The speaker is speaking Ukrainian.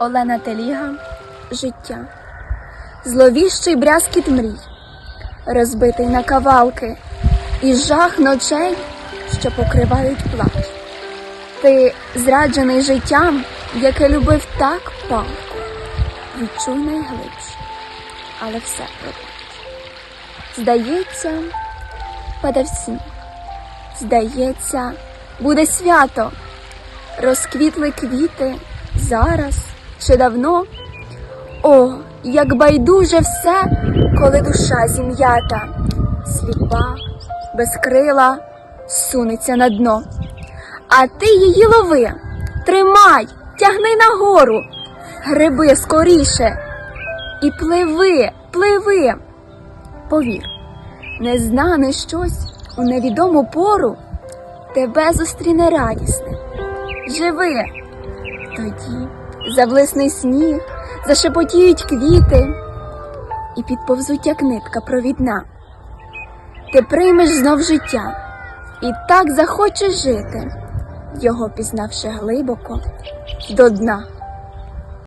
Олена Теліга Життя. Зловіщий брязкіт мрій, розбитий на кавалки, і жах ночей, що покривають плач. Ти зраджений життям, яке любив так палко. Відчуй найглибше, але все пробач. Здається, падав сніг. Здається, буде свято. Розквітли квіти зараз чи давно. О, як байдуже все, коли душа зім'ята, сліпа, безкрила, сунеться на дно. А ти її лови, тримай, тягни нагору, гриби скоріше і пливи, пливи. Повір, незнане щось у невідому пору тебе зустріне радісне. Живи, тоді заблисне сніг, зашепотіють квіти і підповзуть, як нитка провідна. Ти приймеш знов життя і так захочеш жити, його пізнавши глибоко до дна.